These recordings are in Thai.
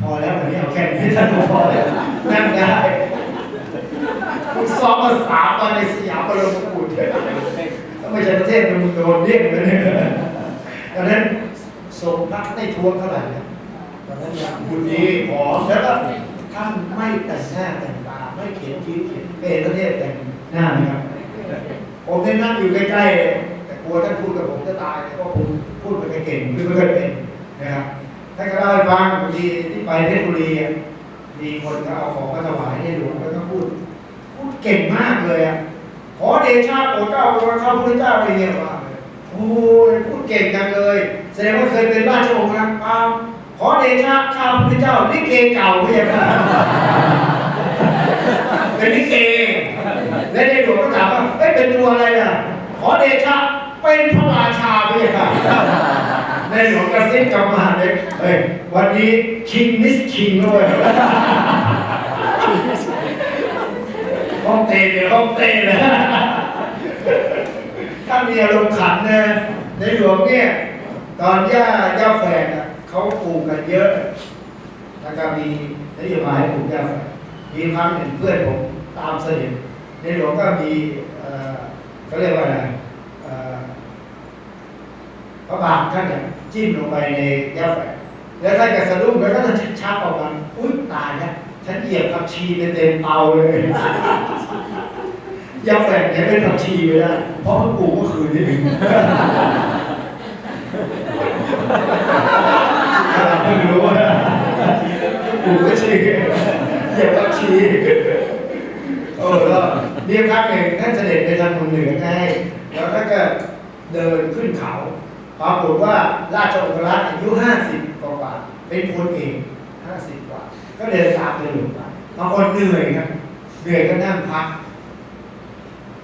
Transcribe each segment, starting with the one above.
พอแล้ววันนี้เอาแค่นี้ท่านพอแล้วนั่งได้คุณซ้อมมาสามวันในสยามบรมกุฎถ้าไม่ใช่ประเทศมันโดนเรียกเลยเนี่ยดังนั้นทรงพระได้ทวงเท่าไหร่นะตอนนั้นอยังบุญดีหอมแล้วก็ท่านไม่แต่งหน้าแต่งตาไม่เขียนคิ้วเขียนเป็นประเทศแต่งหน้านะครับผมได้นั่งอยู่ใกล้ๆแต่กลัวท่านพูดกับผมจะตายเพราะผมพูดไม่เก่งหรือไม่เคยเป็นนะครับ ท่านก็เล่าให้ฟังบางทีที่ไปเพชรบุรีมีคนก็เอาของมาถวายให้หลวงแล้วก็พูด พูดเก่งมากเลยอะขอเดชะโปรดเกล้าโปรดข้าพุทธเจ้าอะไรเงี้ยว่าเลยโอ้ยพูดเก่งจังเลย แสดงว่าเคยเป็นราชองค์นะเปล่าขอเดชะข้าพุทธเจ้าลิเกเก่าไม่ใช่ครับเป็นลิเกและในหลวงก็ถามว่าเอ้ยเป็นตัวอะไรอะขอเดชะเป็นพระราชาไม่ใช่ครับ ในหลวงกระซิบกับมาเลยเฮ้ยวันนี้คิงมิสคิงด้วยห้องเตะเนี่ยห้องเตะนะถ้ามีอารมณ์ขันนะในหลวงเนี่ยตอนย่าย่าแฝดอะเขาปลูกกันเยอะแล้วก็มีนโยบายปลูกย่าแฝดมีครั้งหนึ่งเพื่อนผมตามเสด็จในหลวงก็มีเอ่อเขาเรียกว่าอะไรเอ่อพระบาทท่านเนี่ย จิ้มลงไปในย่าแฝดแล้วท่านก็สะดุ้งแล้วก็จะชักออกมาอุ้ยตายแล้วฉันเหยียบผักชีไปเต็มเตาเลยยาแฝดเนี่ยเป็นผักชีไปแล้วเพราะมันปลูกเมื่อคืนนี่เองเพิ่งรู้ว่าปลูกผักชีเหยียบผักชีเออแล้วเรียกครั้งหนึ่งท่านเสด็จไปทางเมืองเหนือไงแล้วท่านก็เดินขึ้นเขา ปรากฏว่าราชองครักษ์อายุห้าสิบกว่าเป็นคนเองห้าสิบกว่า ก็เดินตามไปหลวงไปบางคนเหนื่อยครับเหนื่อยก็นั่งพัก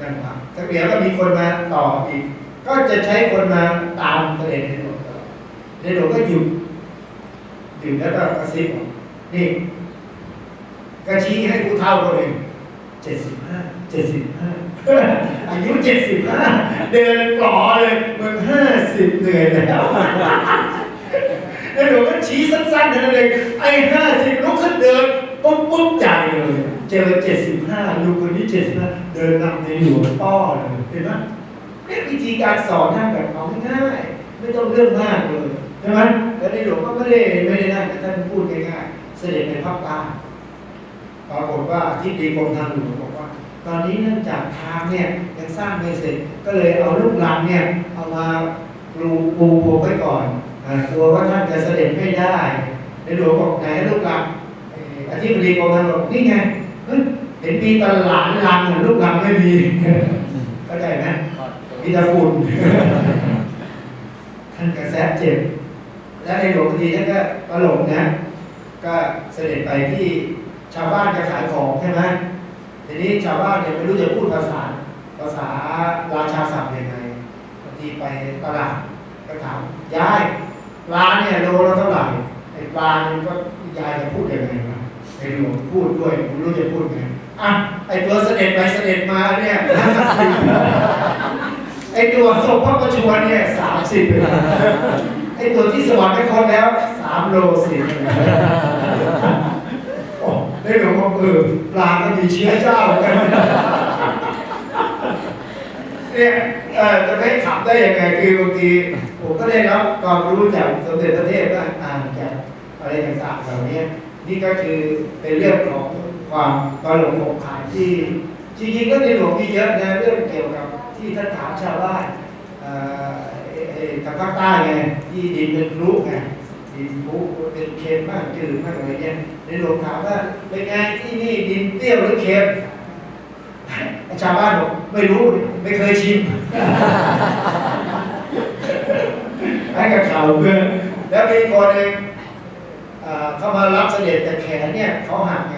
นั่นครับสักเดี๋ยวก็มีคนมาต่ออีก ก็จะใช้คนมาตามเสด็จในหลวงตลอดในหลวงก็หยุดหยุดแล้วก็กระซิบนี่กระชี้ให้ผู้เฒ่าคนหนึ่งเจ็ดสิบห้าเจ็ดสิบห้า อายุเจ็ดสิบห้าเดินปลอเลยมึงห้าสิบเหนื่อยแล้วในหลวงก็ชี้สั้นๆเท่นั้นเองไอ้ห้าสิบลุกขึ้นเดินปุ๊บปุ๊บใจเลยเจอเจ็ดสิบห้าลูกคนนี้เจ็ดสิบห้าเดินนำในหลวงป้อเลยเห็นไหมเนี่วิธีการสอนท่านแบบเอาง่ายๆไม่ต้องเรื่องมากเลยใช่ไหมแล้วในหลวงก็ไม่ได้ไม่ได้นั่นท่านพูดง่ายๆเสด็จในภาคใต้ปรากฏว่าที่ดีกรมทางหลวง ตอนนี้เนื่องจากทางเนี่ยยังสร้างไม่เสร็จ ก็เลยเอาลูกหลานเนี่ยเอามาปลูกปลูกไว้ก่อนกลัวว่าท่านจะเสด็จไม่ได้ในหลวงบอกไหนลูกหลานอธิบดีกรมทางหลวงนี่ไงเห็นมีตลาดลังลูกลังไม่มีเข้าใจไหมมีแต่ฝุ่นท่านกระแสเจ็บ แล้วในหลวงพอดีท่านก็ตลกนะ ก็เสด็จไปที่ชาวบ้านจะขายของใช่ไหม ทีนี้ชาวบ้านเนี่ยไม่รู้จะพูดภาษาภาษาราชาศัพท์ยังไงบางทีไปตลาดก็ถามยายปลาเนี่ยโลละเท่าไหร่ไอ้ปลาเนี่ยก็ยายจะพูดยังไงวะในหลวงพูดด้วยผมรู้จะพูดไงอะไอ้ตัวเสด็จไปเสด็จมาเนี่ยไอ้ตัวศพพระประชวรเนี่ยสามสิบไอ้ตัวที่สวรรค์ไม่ครบแล้วสามโลสิบ ได้หลวงพ่อเออปลาก็มีเชื้อเจ้าเหมือนกันเนี่ยจะไม่ขับได้ยังไงคือบางทีผมก็ได้รับความรู้จากสมเด็จพระเทพบ้างอ่านจากอะไรต่างๆเหล่านี้นี่ก็คือเป็นเรื่องของความตลกขบขายที่จริงๆก็ในหลวงมีเยอะนะเรื่องเกี่ยวกับที่ท่านถามชาวบ้านเออทางภาคใต้ไงที่ดินเป็นพลุไง ดินพลุเป็นเค็มมากจืดมากอะไรเงี้ยในหลวงถามว่าเป็นไงที่นี่ดินเปรี้ยวหรือเค็มชาวบ้านบอกไม่รู้ไม่เคยชิมให้กับข่าวเพื่อนแล้วมีคนเอ่อเข้ามารับเสด็จแต่แขนเนี่ยเขาหักไง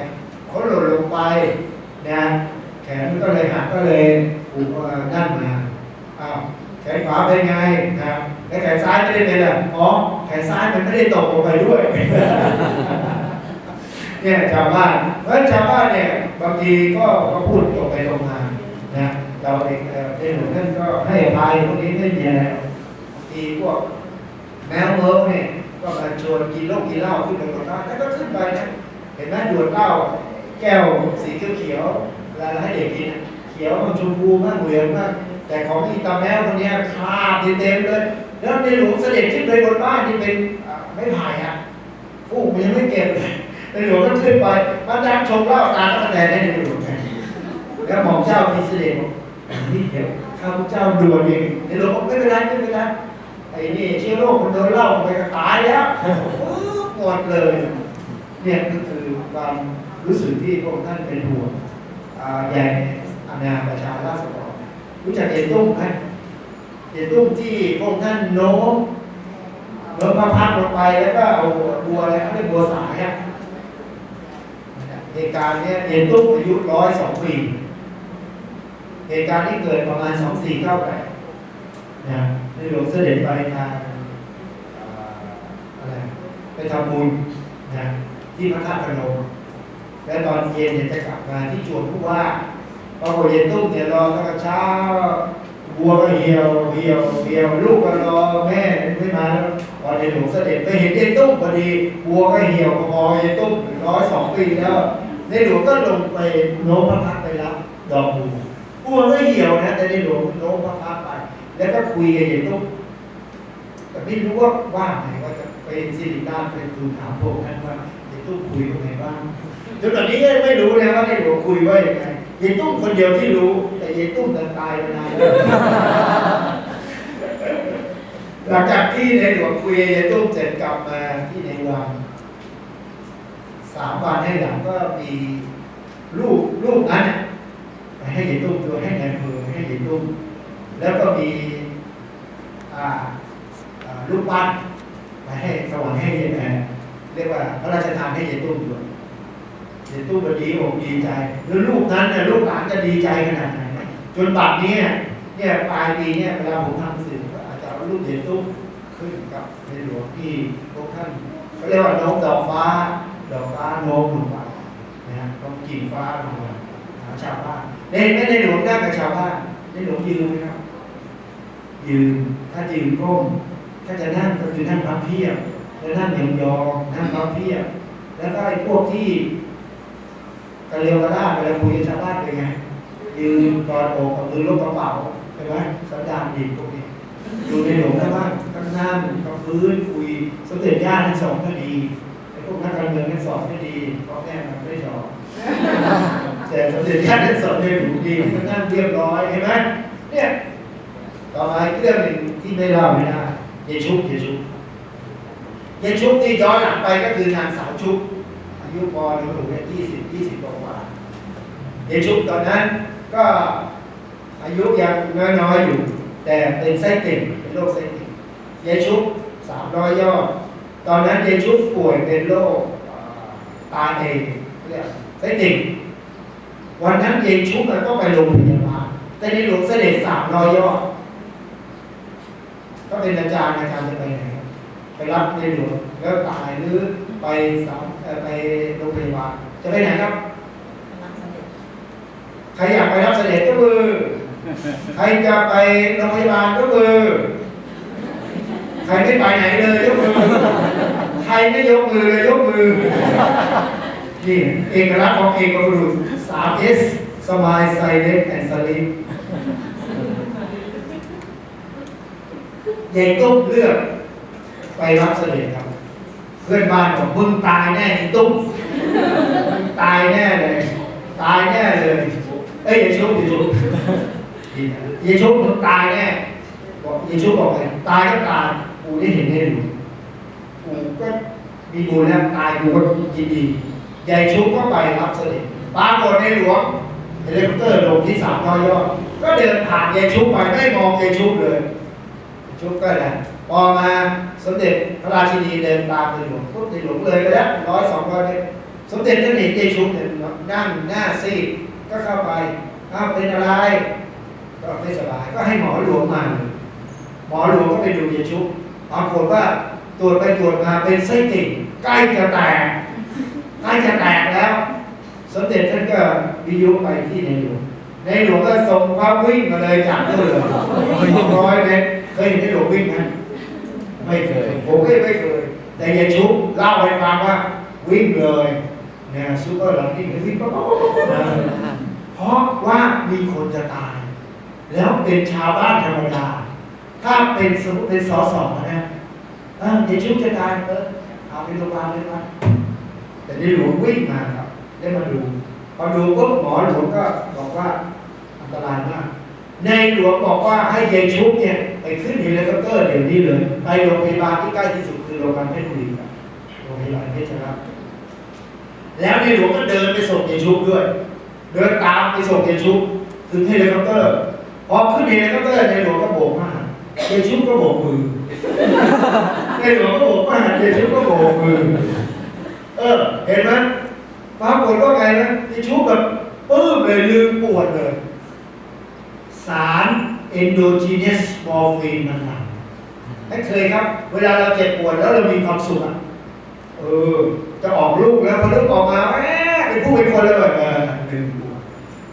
เขาหล่นลงไปนะแขนก็เลยหักก็เลยผูกเอ่อนั่นมาอ้าวแขนขวาเป็นไงนะแล้วแขนซ้ายไม่ได้เป็นอะอ๋อ นซ้ายมันไม่ได้ตกลงไปด้วย เนี่ยชาวบ้านเพราะชาวบ้านเนี่ยบางทีก็ก็พูดตรงไปตรงมานะเราเองเออในหลวงท่านก็ให้อภัยพวกนี้ไม่มีอะไรบางทีพวกแมวเมิร์กเนี่ยก็มาชวนกินเหล้ากินเหล้าขึ้นไปก่อนนแล้วก็ขึ้นไปนะเห็นไหมดวดเหล้าแก้วสีเขียวเขียวให้เด็กกินเขียวมันชมพูมากเหลืองมากแต่ของอีตาแมวคนนี้คาบเต็มเลย แล้วในหลวงเสด็จขึ้นไปบนบ้านที่เป็นไม้ไผ่อะฟูกมันยังไม่เก็บเลยในหลวงก็ขึ้นไปมาดังชมเหล้าตาก็แสดงให้ในหลวงไงแล้วหม่อมเจ้าพิเศษบอกนี่เดี๋ยวข้าพเจ้าด่วนเองในหลวงบอกไม่เป็นไรไม่เป็นไรไอ้นี่เชื้อโรคมันโดนเหล้าไปก็ตายแล้วหมดเลย เนี่ยก็คือความรู้สึกที่พระองค์ท่านเป็นห่วงใหญ่อาณาประชาราษฎรรู้จักเย็นตุ้มไหม เย็นตุ้มที่พระองค์ท่านโน้มโน้มพระพักตร์ลงไปแล้วก็เอาบัวอะไรเขาเรียกบัวสายอะเหตุการณ์เนี้ยเย็นตุ้มอายุร้อยสองปีเหตุการณ์ที่เกิดประมาณสองสี่เก้าแปดนะในหลวงเสด็จไปทางอะไรไปทำบุญนะที่พระธาตุพนมแล้วตอนเย็นเนี่ยจะกลับมาที่จวนผู้ว่าพอพอเย็นตุ้มเนี่ยรอตั้งแต่เช้า บัวก็เหี่ยวเหี่ยวเหี่ยวลูกก็รอแม่ไม่มาแล้วพอในหลวงเสด็จไปเห็นเย็นตุ้มพอดีบัวก็เหี่ยวพอเย็นตุ้มร้อยสองปีแล้วในหลวงก็ลงไปโน้มพระพักไปรับดอกบัวบัวก็เหี่ยวนะแต่ในหลวงโน้มพระพักไป แล้วก็คุยกับเย็นตุ้มแต่ไม่รู้ว่าว่างไหนว่าจะไปสิริราชไปทูลถามพวกท่านว่าเย็นตุ้มคุยกับใครบ้างจนตอนนี้ก็ไม่รู้นะว่าในหลวงคุยว่าย่างไง เยตุ้มคนเดียวที่รู้ แต่เยตุ้มตายไปนานแล้วหลังจากที่ในหลวงคุยเยตุ้มเสร็จกลับมาที่ในวังสามวันให้หลังก็มีลูกลูกนั้นน่ะไปให้เยตุ้มตัวให้นายอำเภอให้เยตุ้มแล้วก็มีอ่าอ่าลูกปั้นไปให้สวรรค์ให้เยแเรียกว่าพระราชทานให้เยตุ้มด้วย เดี๋ยวตู้ก็ดีอกดีใจ แล้วลูกนั้นเนี่ยลูกหลานจะดีใจขนาดไหนจนบัดนี้เนี่ยเนี่ยปลายปีเนี่ยเวลาผมทำสื่ออาจจะเอารูปเดียตู้ขึ้นกับในหลวงที่พวกท่านเขาเรียกว่าน้องดอกฟ้า ดอกฟ้าโน้มลงมานะฮะต้องกิ่งฟ้าลงมาชาวบ้านในไม่ในหลวงนั่งกับชาวบ้านในหลวงยืนไหมครับ ยืนถ้ายืนก้มถ้าจะนั่งก็คือนั่งพับเพียบแล้วนั่งยองๆนั่งพับเพียบแล้วก็ไอ้พวกที่ กระเรียวกระด้างเวลาคุยชาวบ้านเป็นไงยืนกอดอกกับมือลกกระเป๋าใช่ไหมสันดานดิบพวกนี้อยู่ในหลงได้บ้างข้างหน้ากับพื้นคุยสมเด็จย่าทั้งสองก็ดีไอ้พวกนักการเมืองทั้งสองก็ดีพ่อแม่มันไม่ชอบแต่สมเด็จย่าทั้งสองเนี่ยอยู่ดีมันนั่งเรียบร้อยเห็นไหมเนี่ยต่อมาเรื่องหนึ่งที่ไม่เล่าไม่ได้เยชุบเยชุบเยชุบที่ย้อนหลังไปก็คือนางสาวชุบ อายุพอหนูเนี่ยยี่สิบยี่สิบกว่าเยชุบตอนนั้นก็อายุยังน้อยๆอยู่ แต่เป็นไส้ติ่งเป็นโรคไส้ติ่งเยชุบสามร้อยยอด ตอนนั้นเยชุบป่วยเป็นโรคตาเองเรียกไส้ติ่งวันนั้นเยชุบมันก็ไปโรงพยาบาลแต่ในหลวงเสด็จสามร้อยยอด ก็เป็นอาจารย์อาจารย์จะไปไหนไปรับในหลวงแล้วตายหรือไปสาม เอ่อไปโรงพยาบาลจะไปไหนครับ ใครอยากไปรับเสด็จก็มือ ใครจะไปโรงพยาบาลก็มือ ใครไม่ไปไหนเลยยกมือ ใครไม่ยกมือเลยยกมือ นี่เอกลักษณ์ของเอกบุรุษสามเอสสมายไซเลนแอนด์สลีปเยายตุ้มเลือกไปรับเสด็จครับเพื่อนบ้านบอกมึงตายแน่ไอ้ตุ้มมึงตายแน่เลย ตายแน่เลยเอ้ยอย่าชุบอย่าชุบอย่าชุบมึงตายแน่บอกอย่าชุบบอกเลยตายก็ตายกูได้เห็นได้ดูกูก็มีบุญแล้วตายกูก็ยินดียายชุบก็ไปรับเสด็จปรากฏในหลวงเฮลิคอปเตอร์ลงที่สามร้อยยอด ก็เดินผ่านยายชุบไปไม่มองยายชุบเลย ชุบก็แหละ พอมาสมเด็จพระราชินีเดินตามในหลวงพุทธในหลวงเลยไปแล้วร้อยสองร้อยเมตรสมเด็จท่านเห็นยายชุบเนี่ยนั่งหน้าซีดก็เข้าไปอ้าวเป็นอะไร ก็ไม่สบาย ก็ให้หมอหลวงมาหมอหลวงก็ไปดูยายชุบปรากฏว่าตรวจไปตรวจมาเป็นไส้ติ่งใกล้จะแตกใกล้จะแตกแล้ว สมเด็จท่านก็วิทยุไปที่ในหลวงในหลวงก็ส่งความวิ่งมาเลยจากนู่นเลยสองร้อยเมตรเคยเห็นในหลวงวิ่งไหม ไม่เคย ผมก็ไม่เคย แต่ยายชุบเล่าให้ฟังว่า วิ่งเลยเนี่ยซุปเปอร์ลังนิ่งวิ่งปั๊บเพราะว่ามีคนจะตาย แล้วเป็นชาวบ้านธรรมดา ถ้าเป็นสมมติเป็นสอสอนะเออยายชุบจะตายเออเอาไปโรงพยาบาลเลยว่าแต่ในหลวงวิ่งมาครับได้มาดูพอดูปุ๊บหมอหลวงก็บอกว่าอันตรายมาก ในหลวงบอกว่าให้ยายชุบเนี่ย ไปขึ้นเฮลิคอปเตอร์เดี๋ยวนี้เลยไปโรงพยาบาลที่ใกล้ที่สุดคือโรงพยาบาลเพชรบุรีโรงพยาบาลเพชรครับแล้วในหลวงก็เดินไปส่งยายชุบด้วย เดินตามไปส่งยายชุบถึงเฮลิคอปเตอร์พอขึ้นเฮลิคอปเตอร์ในหลวงก็โบกมากยายชุบก็โบกมือในหลวงก็โบกมากยายชุบก็โบกมือเออ เห็นไหมปรากฏว่าไงนะยายชุบแบบปื้มเลยลืมปวดเลย สาร เอนโดจีเนสมอร์ฟีนมันหลั่งไม่เคยครับ เวลาเราเจ็บปวดแล้วเรามีความสุขอะเออ จะออกลูกแล้วพอลูกออกมาแหมเป็นผู้เป็นคนเลยเออลืมปว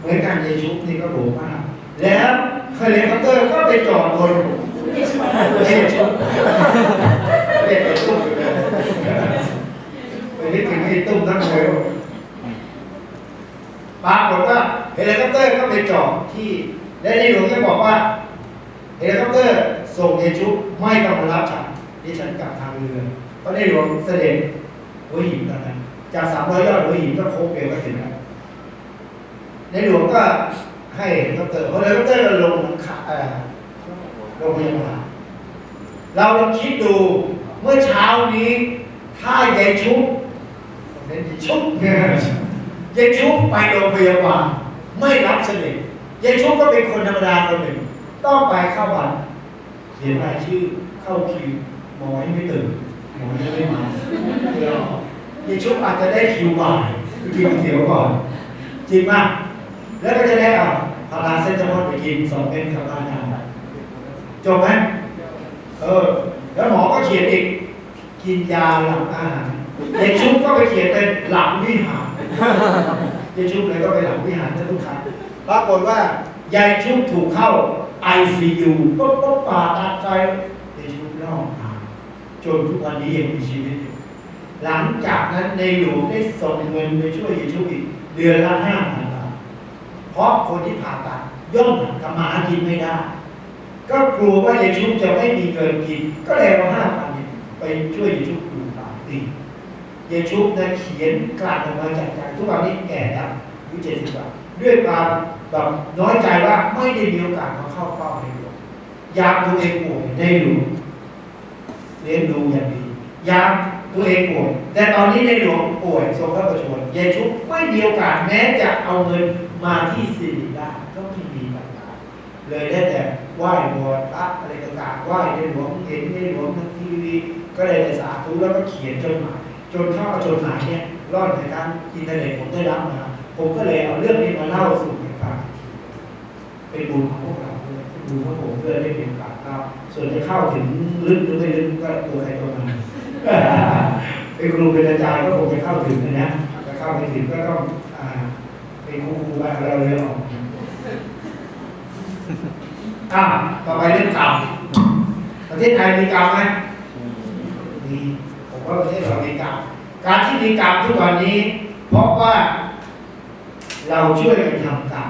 เหมือนกันยายชุบนี่ก็โหมากแล้วเฮลิคอปเตอร์ก็ไปจอดบนเฮลิชุบเรียกไอ้ตุ้มอยู่เลยไปนึกถึงไอ้ตุ้มทั้งเลยปรากฏว่าเฮลิคอปเตอร์ก็ไปจอดที่ และในหลวงก็บอกว่าเฮลิคอปเตอร์ส่งเอชุไม่ต้องมารับฉันดิฉันกลับทางเรือเพราะในหลวงเสด็จหัวหินตอนนั้นจากสามร้อยยอดหัวหินก็โค้งเบลก็ถึงแล้วในหลวงก็ให้เฮลิคอปเตอร์เพราะเฮลิคอปเตอร์ลงขาเออโรงพยาบาลเราลองคิดดูเมื่อเช้านี้ ถ้ายายชุบเน้นยายชุบเนี่ยยายชุบไปโรงพยาบาลไม่รับเสด็จ ยายชุบก็เป็นคนธรรมดาคนหนึ่ง ต้องไปเข้าบัตรเขียนรายชื่อเข้าคิวหมอยังไม่ตื่นหมอยังไม่มาเดี๋ยวยายชุบอาจจะได้คิวบ่ายกินเขียวก่อน จริงมาก แล้วก็จะได้เอาพาราเซตามอลไปกินสองเป็นกับบ้านยาจบไหมเออ แล้วหมอก็เขียนอีก กินยาหลังอาหารยายชุบก็ไปเขียนเป็นหลังวิหาร ยายชุบเลยก็ไปหลังวิหารท่านทุกครั้งปรากฏว่ายายชุบถูกเข้า ICU ก็ต้องผ่าตัดใจยายชุบรอดมาจนทุกวันนี้ยังมีชีวิตอยู่หลังจากนั้นในหลวงได้ส่งเงินไปช่วยยายชุบอีกเดือนละห้าพันบาทเพราะคนที่ผ่าตัดย่อมทำมาหากินไม่ได้ ก็กลัวว่ายายชุบจะไม่มีเงินกิน ก็เลยเอาห้าพันเนี่ยไปช่วยยายชุบดูตาตี ยายชุบนะเขียนกลั่นออกมาจากใจทุกวันนี้แก่แล้วอายุเจ็ดสิบกว่าด้วยความแบบน้อยใจว่าไม่ได้มีโอกาสมาเข้าเฝ้าในหลวงยามตัวเองป่วยในหลวงเลี้ยงดูอย่างดียามตัวเองป่วยแต่ตอนนี้ในหลวงป่วยทรงพระประชวรยายชุบไม่มีโอกาสแม้จะเอาเงินมาที่สิริราชก็ไม่มีต่างๆเลยได้แต่ไหว้บัวพระอะไรต่างๆไหว้ในหลวงเห็นในหลวงทางทีวีก็เลยได้สาธุแล้วก็เขียนจดหมาย จนเข้าเอจดหมายเนี่ยรอดในการอินเทอร์เน็ตผมได้รับมาผมก็เลยเอาเรื่องนี้มาเล่าสู่ให้ฟังเป็นบุญของพวกเราด้วยบุญของผมเพื่อได้เป็นโอกาสเล่าส่วนจะเข้าถึงลึกหรือไม่ลึกก็ตัวใครตัวมันเป็นครูเป็นอาจารย์ก็คงจะเข้าถึงนะนะจะเข้าไม่ถึงก็ต้องเป็นครูครูบ้านเราเลยนออกอะต่อไปเรื่องกรรมประเทศไทยมีกรรมไหมมี ว่าประเทศเรามีกรรมการที่มีกรรมทุกวันนี้ เพราะว่าเราช่วยกันทำกรรม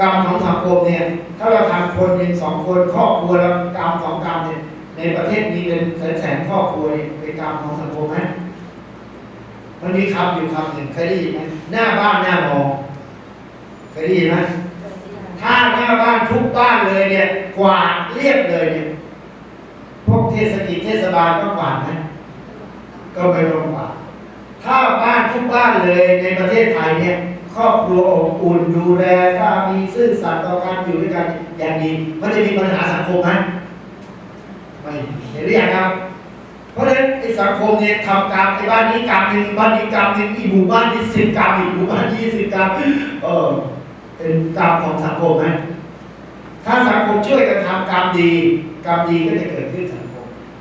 กรรมของสังคมเนี่ย ถ้าเราทำคนหนึ่งสองคนครอบครัวแล้วกรรมสองกรรมเนี่ยในประเทศมีเป็นแสนแสนๆครอบครัวเนี่ยเป็นกรรมของสังคมไหมมันมีคำอยู่คำหนึ่งเคยได้ยินไหมหน้าบ้านหน้ามองเคยได้ยินไหมถ้าหน้าบ้านทุกบ้านเลยเนี่ยกวาดเรียบเลยเนี่ยพวกเทศกิจเทศบาลต้องกวาดไหม ก็ไม่ต้องกวาดถ้าบ้านทุกบ้านเลยในประเทศไทยเนี่ยครอบครัวอบอุ่นดูแลถ้ามีซื่อสัตย์ต่อการอยู่ด้วยกันอย่างดีมันจะมีปัญหาสังคมไหมไม่เห็นหรือยังครับ เพราะฉะนั้นไอ้สังคมเนี่ยทำกรรมไอ้บ้านนี้กรรมหนึ่งบ้านนี้กรรมหนึ่งอีกหมู่บ้านนี้สิบกรรมอีกหมู่บ้านยี่สิบกรรมเออเป็นกรรมของสังคมไหมถ้าสังคมช่วยกันทำกรรมดี กรรมดีก็จะเกิดขึ้นสัง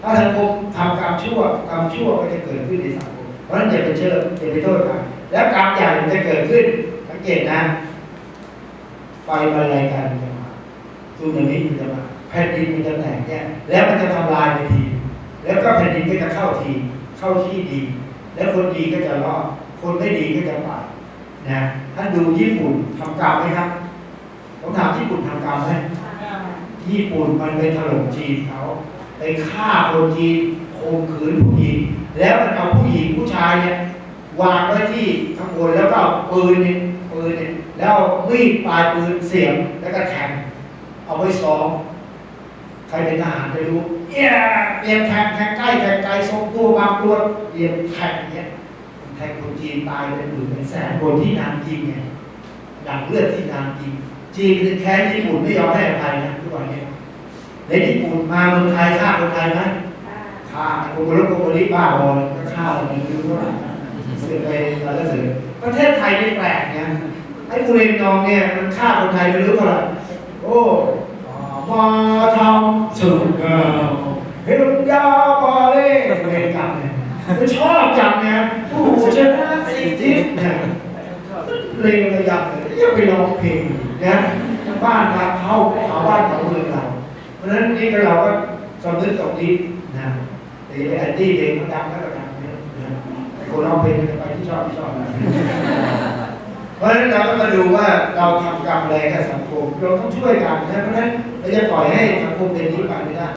ถ้าสังคมทำกรรมชั่วกรรมชั่วก็จะเกิดขึ้นในสังคมเพราะฉะนั้นอย่าไปเชื่ออย่าไปโทษกันแล้วกรรมใหญ่มันจะเกิดขึ้นสังเกตนะไฟบรรลัยกันมันจะมาสึนามิมันจะมาแผ่นดินมันจะแตกแยกแล้วมันจะทำลายไปที แล้วก็แผ่นดินก็จะเข้าที เข้าที่ดี แล้วคนดีก็จะรอดคนไม่ดีก็จะไปนะท่านดูญี่ปุ่นทำกรรมไหมครับผมถามญี่ปุ่นทำกรรมไหมญี่ปุ่นมันไปถล่มจีนเขา ไปฆ่าคนจีนข่มขืนผู้หญิง แล้วมันเอาผู้หญิงผู้ชายเนี่ยวางไว้ที่ข้างบนแล้วก็เอาปืนเนี่ยปืนเนี่ยแล้วเอามีดปลายปืนเสียบแล้วก็แทงเอาไว้ซ้อมใครเป็นทหารจะรู้เอี้ยเตรียมแทงแทงใกล้แทงไกลทรงตัวบางตัวเตรียมแทงเนี่ยแทงคนจีนตายเป็นหมื่นเป็นแสนคนที่นานจริงไงดังเลือดที่นานจริงจีนคือแค้นญี่ปุ่นไม่ยอมให้อภัยนะทุกวันนี้ ในญี่ปุ่นมาเมืองไทยฆ่าคนไทยไหมฆ่าโกโกรุโกโกริบ้าบอก็ฆ่าอะไรไม่รู้ว่าเสือไปแล้วก็เสือประเทศไทยนี่แปลกเนี่ยไอ้กูเรนนองเนี่ยมันฆ่าคนไทยไม่รู้เท่าไหร่โอ้อ๋อมาทำสุดเกาเฮ้ยลุงยาบอเล่เวรกรรมเนี่ยมันชอบจังเนี่ยโอ้ชนะสิทธิเนี่ยเลวระยับเลยอย่ไปร้องเพลงนะบ้านเราเข้าเขาบ้านเขาเมืองเรา เพราะฉะนั้นนี่ก็เราก็สำนึกตรงนี้นะแต่อย่าไปแอนตี้เองมันดังก็แล้วกันนะนะแต่คนร้องเพลงจะไปที่ชอบที่ชอบนะเพราะฉะนั้นเราก็มาดูว่าเราทำกรรมอะไรกับสังคม เราต้องช่วยกันนะเพราะฉะนั้นเราจะปล่อยให้สังคมเป็นที่ไปไม่ได้